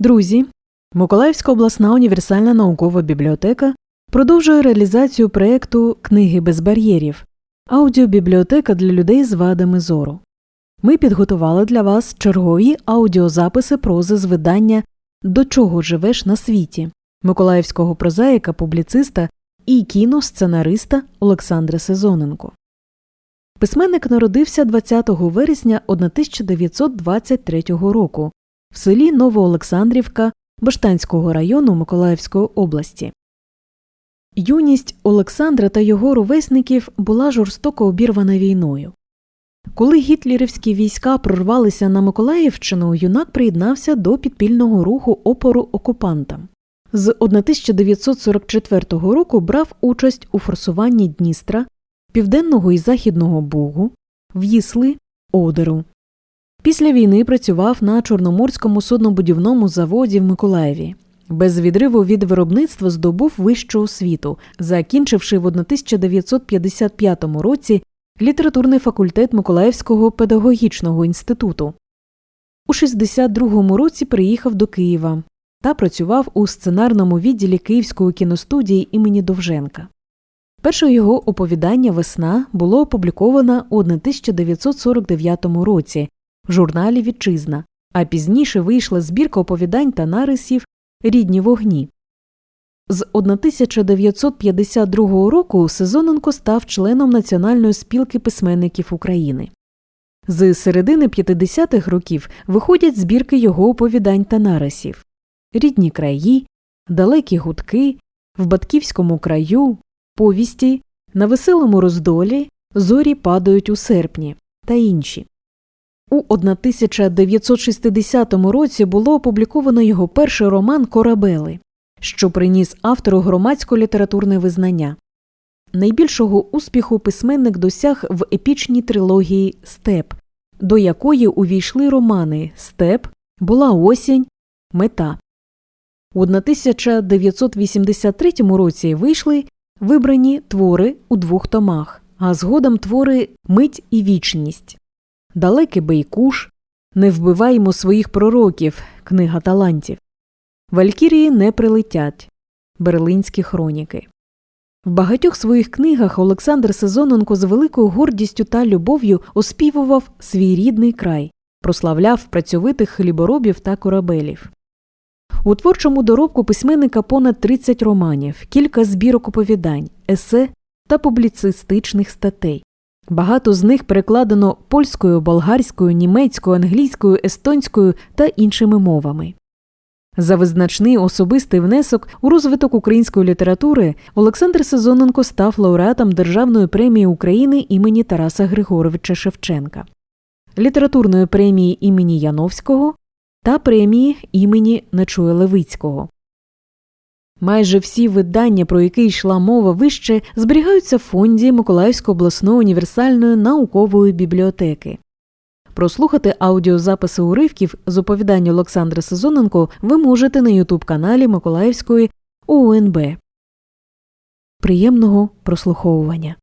Друзі, Миколаївська обласна універсальна наукова бібліотека продовжує реалізацію проєкту Книги без бар'єрів аудіобібліотека для людей з вадами зору. Ми підготували для вас чергові аудіозаписи прози з видання До чого живеш на світі миколаївського прозаїка, публіциста і кіносценариста Олександра Сезоненко. Письменник народився 20 вересня 1923 року в селі Новоолександрівка Баштанського району Миколаївської області. Юність Олександра та його ровесників була жорстоко обірвана війною. Коли гітлерівські війська прорвалися на Миколаївщину, юнак приєднався до підпільного руху опору окупантам. З 1944 року брав участь у форсуванні Дністра, Південного і Західного Бугу, В'їсли, Одеру. Після війни працював на Чорноморському суднобудівному заводі в Миколаєві. Без відриву від виробництва здобув вищу освіту, закінчивши в 1955 році літературний факультет Миколаївського педагогічного інституту. У 62-му році приїхав до Києва та працював у сценарному відділі Київської кіностудії імені Довженка. Перше його оповідання Весна було опубліковано у 1949 році в журналі Вітчизна, а пізніше вийшла збірка оповідань та нарисів Рідні вогні. З 1952 року Сезоненко став членом Національної спілки письменників України. З середини 50-х років виходять збірки його оповідань та нарисів Рідні краї, Далекі гудки, В Батьківському краю, Повісті, На веселому роздолі, Зорі падають у серпні та інші. У 1960 році було опубліковано його перший роман Корабели, що приніс автору громадсько-літературне визнання. Найбільшого успіху письменник досяг в епічній трилогії Степ, до якої увійшли романи Степ, Була осінь, Мета. У 1983 році вийшли вибрані твори у двох томах, а згодом твори Мить і вічність. Далекий Бейкуш, Не вбиваємо своїх пророків, книга талантів. Валькірії не прилетять. Берлинські хроніки. В багатьох своїх книгах Олександр Сезоненко з великою гордістю та любов'ю оспівував свій рідний край, прославляв працьовитих хліборобів та корабелів. У творчому доробку письменника понад 30 романів, кілька збірок оповідань, есе та публіцистичних статей. Багато з них перекладено польською, болгарською, німецькою, англійською, естонською та іншими мовами. За визначний особистий внесок у розвиток української літератури Олександр Сезоненко став лауреатом Державної премії України імені Тараса Григоровича Шевченка, літературної премії імені Яновського та премії імені Нечуя Левицького. Майже всі видання, про які йшла мова вище, зберігаються в фонді Миколаївської обласної універсальної наукової бібліотеки. Прослухати аудіозаписи уривків з оповідання Олександра Сезоненко ви можете на ютуб каналі Миколаївської УНБ. Приємного прослуховування.